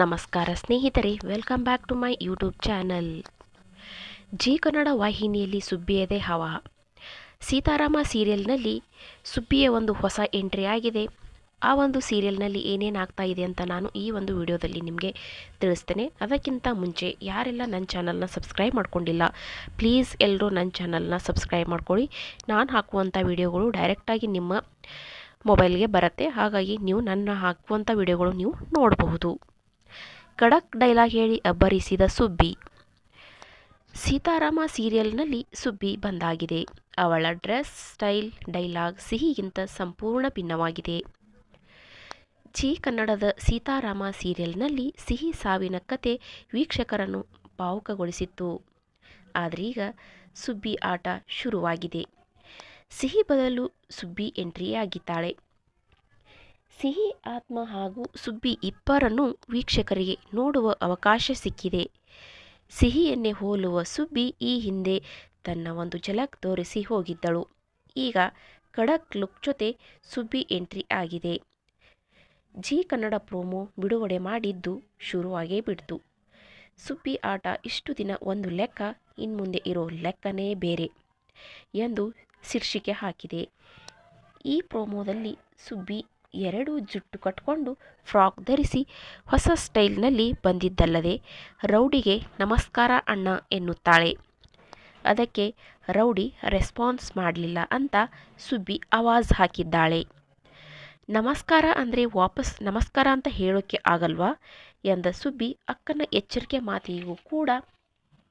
ನಮಸ್ಕಾರ ಸ್ನೇಹಿತರೆ welcome back to my YouTube channel Zee Kannada ವಾಹಿನಿಯಲ್ಲಿ ಸುಬ್ಬಿಯದೇ ಹವಾ. ಸೀತಾರಾಮ ಸೀರಿಯಲ್ನಲ್ಲಿ ಸುಬ್ಬಿಯ ಒಂದು ಹೊಸ ಎಂಟ್ರಿ ಆಗಿದೆ. ಆ ಒಂದು ಸೀರಿಯಲ್ನಲ್ಲಿ ಏನೇನು ಆಗ್ತಾ ಇದೆ ಅಂತ ನಾನು ಈ ಒಂದು ವಿಡಿಯೋದಲ್ಲಿ ನಿಮಗೆ ತಿಳಿಸ್ತೇನೆ. ಅದಕ್ಕಿಂತ ಮುಂಚೆ ಯಾರೆಲ್ಲ ನನ್ನ ಚಾನಲ್ನ ಸಬ್ಸ್ಕ್ರೈಬ್ ಮಾಡ್ಕೊಂಡಿಲ್ಲ ಪ್ಲೀಸ್ ಎಲ್ಲರೂ ನನ್ನ ಚಾನಲ್ನ ಸಬ್ಸ್ಕ್ರೈಬ್ ಮಾಡ್ಕೊಳ್ಳಿ. ನಾನು ಹಾಕುವಂಥ ವಿಡಿಯೋಗಳು ಡೈರೆಕ್ಟಾಗಿ ನಿಮ್ಮ ಮೊಬೈಲ್ಗೆ ಬರುತ್ತೆ. ಹಾಗಾಗಿ ನೀವು ನನ್ನ ಹಾಕುವಂಥ ವಿಡಿಯೋಗಳು ನೀವು ನೋಡಬಹುದು. ಖಡಕ್ ಡೈಲಾಗ್ ಹೇಳಿ ಅಬ್ಬರಿಸಿದ ಸುಬ್ಬಿ. ಸೀತಾರಾಮ ಸೀರಿಯಲ್ನಲ್ಲಿ ಸುಬ್ಬಿ ಬಂದಾಗಿದೆ. ಅವಳ ಡ್ರೆಸ್ ಸ್ಟೈಲ್ ಡೈಲಾಗ್ ಸಿಹಿಗಿಂತ ಸಂಪೂರ್ಣ ಭಿನ್ನವಾಗಿದೆ. ಜಿ ಕನ್ನಡದ ಸೀತಾರಾಮ ಸೀರಿಯಲ್ನಲ್ಲಿ ಸಿಹಿ ಸಾವಿನ ಕತೆ ವೀಕ್ಷಕರನ್ನು ಭಾವುಕಗೊಳಿಸಿತ್ತು. ಆದರೀಗ ಸುಬ್ಬಿ ಆಟ ಶುರುವಾಗಿದೆ. ಸಿಹಿ ಬದಲು ಸುಬ್ಬಿ ಎಂಟ್ರಿ ಆಗಿದ್ದಾಳೆ ಸಿಹಿ ಆತ್ಮ ಹಾಗೂ ಸುಬ್ಬಿ ಇಬ್ಬರನ್ನು ವೀಕ್ಷಕರಿಗೆ ನೋಡುವ ಅವಕಾಶ ಸಿಕ್ಕಿದೆ. ಸಿಹಿಯನ್ನೇ ಹೋಲುವ ಸುಬ್ಬಿ ಈ ಹಿಂದೆ ತನ್ನ ಒಂದು ಝಲಕ್ ತೋರಿಸಿ ಹೋಗಿದ್ದಳು. ಈಗ ಖಡಕ್ ಲುಕ್ ಜೊತೆ ಸುಬ್ಬಿ ಎಂಟ್ರಿ ಆಗಿದೆ. ಜಿ ಕನ್ನಡ ಪ್ರೋಮೋ ಬಿಡುಗಡೆ ಮಾಡಿದ್ದು ಶುರುವಾಗೇ ಬಿಡ್ತು. ಸುಬ್ಬಿ ಆಟ ಇಷ್ಟು ದಿನ ಒಂದು ಲೆಕ್ಕ, ಇನ್ಮುಂದೆ ಇರೋ ಲೆಕ್ಕನೇ ಬೇರೆ ಎಂದು ಶೀರ್ಷಿಕೆ ಹಾಕಿದೆ. ಈ ಪ್ರೋಮೋದಲ್ಲಿ ಸುಬ್ಬಿ ಎರಡು ಜುಟ್ಟು ಕಟ್ಕೊಂಡು ಫ್ರಾಕ್ ಧರಿಸಿ ಹೊಸ ಸ್ಟೈಲ್ನಲ್ಲಿ ಬಂದಿದ್ದಲ್ಲದೆ ರೌಡಿಗೆ ನಮಸ್ಕಾರ ಅಣ್ಣ ಎನ್ನುತ್ತಾಳೆ. ಅದಕ್ಕೆ ರೌಡಿ ರೆಸ್ಪಾನ್ಸ್ ಮಾಡಲಿಲ್ಲ ಅಂತ ಸುಬ್ಬಿ ಆವಾಜ್ ಹಾಕಿದ್ದಾಳೆ. ನಮಸ್ಕಾರ ಅಂದರೆ ವಾಪಸ್ ನಮಸ್ಕಾರ ಅಂತ ಹೇಳೋಕ್ಕೆ ಆಗಲ್ವಾ? ಎಂದ ಸುಬ್ಬಿ ಅಕ್ಕನ ಎಚ್ಚರಿಕೆ ಮಾತಿಗೂ ಕೂಡ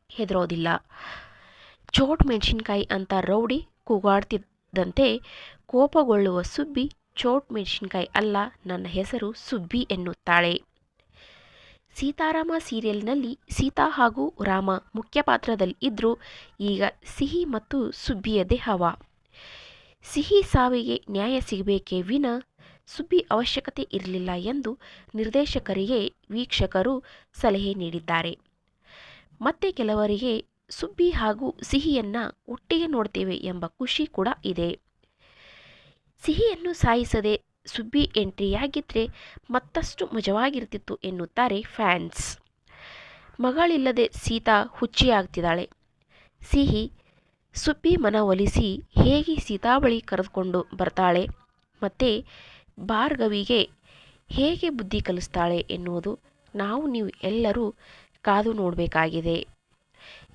ಹೆದರೋದಿಲ್ಲ. ಚೋಟ್ ಮೆಣಸಿನ್ಕಾಯಿ ಅಂತ ರೌಡಿ ಕೂಗಾಡ್ತಿದ್ದಂತೆ ಕೋಪಗೊಳ್ಳುವ ಸುಬ್ಬಿ ಚೋಟ್ ಮೆಣಸಿನ್ಕಾಯಿ ಅಲ್ಲ, ನನ್ನ ಹೆಸರು ಸುಬ್ಬಿ ಎನ್ನುತ್ತಾಳೆ. ಸೀತಾರಾಮ ಸೀರಿಯಲ್ನಲ್ಲಿ ಸೀತಾ ಹಾಗೂ ರಾಮ ಮುಖ್ಯ ಪಾತ್ರದಲ್ಲಿ ಇದ್ದರೂ ಈಗ ಸಿಹಿ ಮತ್ತು ಸುಬ್ಬಿಯದೇ ಹವಾ ಸಿಹಿ ಸಾವಿಗೆ ನ್ಯಾಯ ಸಿಗಬೇಕೇ ವಿನ ಸುಬ್ಬಿ ಅವಶ್ಯಕತೆ ಇರಲಿಲ್ಲ ಎಂದು ನಿರ್ದೇಶಕರಿಗೆ ವೀಕ್ಷಕರು ಸಲಹೆ ನೀಡಿದ್ದಾರೆ. ಮತ್ತೆ ಕೆಲವರಿಗೆ ಸುಬ್ಬಿ ಹಾಗೂ ಸಿಹಿಯನ್ನು ಒಟ್ಟಿಗೆ ನೋಡ್ತೇವೆ ಎಂಬ ಖುಷಿ ಕೂಡ ಇದೆ. ಸಿಹಿಯನ್ನು ಸಾಯಿಸದೆ ಸುಬ್ಬಿ ಎಂಟ್ರಿಯಾಗಿದ್ದರೆ ಮತ್ತಷ್ಟು ಮಜವಾಗಿರ್ತಿತ್ತು ಎನ್ನುತ್ತಾರೆ ಫ್ಯಾನ್ಸ್. ಮಗಳಿಲ್ಲದೆ ಸೀತಾ ಹುಚ್ಚಿಯಾಗ್ತಿದ್ದಾಳೆ. ಸಿಹಿ ಸುಬ್ಬಿ ಮನವೊಲಿಸಿ ಹೇಗೆ ಸೀತಾಬಳಿ ಕರೆದುಕೊಂಡು ಬರ್ತಾಳೆ ಮತ್ತು ಭಾರ್ಗವಿಗೆ ಹೇಗೆ ಬುದ್ಧಿ ಕಲಿಸ್ತಾಳೆ ಎನ್ನುವುದು ನಾವು ನೀವು ಎಲ್ಲರೂ ಕಾದು ನೋಡಬೇಕಾಗಿದೆ.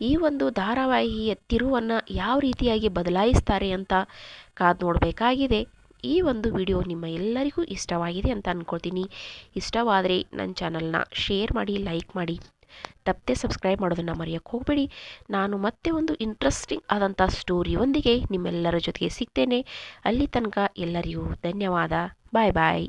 ಈ ಒಂದು ಧಾರಾವಾಹಿಯ ತಿರುವನ್ನು ಯಾವ ರೀತಿಯಾಗಿ ಬದಲಾಯಿಸ್ತಾರೆ ಅಂತ ಕಾದು ನೋಡಬೇಕಾಗಿದೆ. ಈ ಒಂದು ವಿಡಿಯೋ ನಿಮ್ಮ ಎಲ್ಲರಿಗೂ ಇಷ್ಟವಾಗಿದೆ ಅಂತ ಅಂದ್ಕೊಳ್ತೀನಿ ಇಷ್ಟವಾದರೆ ನನ್ನ ಚಾನಲ್ನ ಶೇರ್ ಮಾಡಿ ಲೈಕ್ ಮಾಡಿ. ತಪ್ಪದೆ ಸಬ್ಸ್ಕ್ರೈಬ್ ಮಾಡೋದನ್ನು ಮರೆಯೋಕ್ಕೆ ಹೋಗಬೇಡಿ. ನಾನು ಮತ್ತೆ ಒಂದು ಇಂಟ್ರೆಸ್ಟಿಂಗ್ ಆದಂಥ ಸ್ಟೋರಿಯೊಂದಿಗೆ ನಿಮ್ಮೆಲ್ಲರ ಜೊತೆಗೆ ಸಿಗ್ತೇನೆ. ಅಲ್ಲಿ ತನಕ ಎಲ್ಲರಿಗೂ ಧನ್ಯವಾದ. ಬಾಯ್ ಬಾಯ್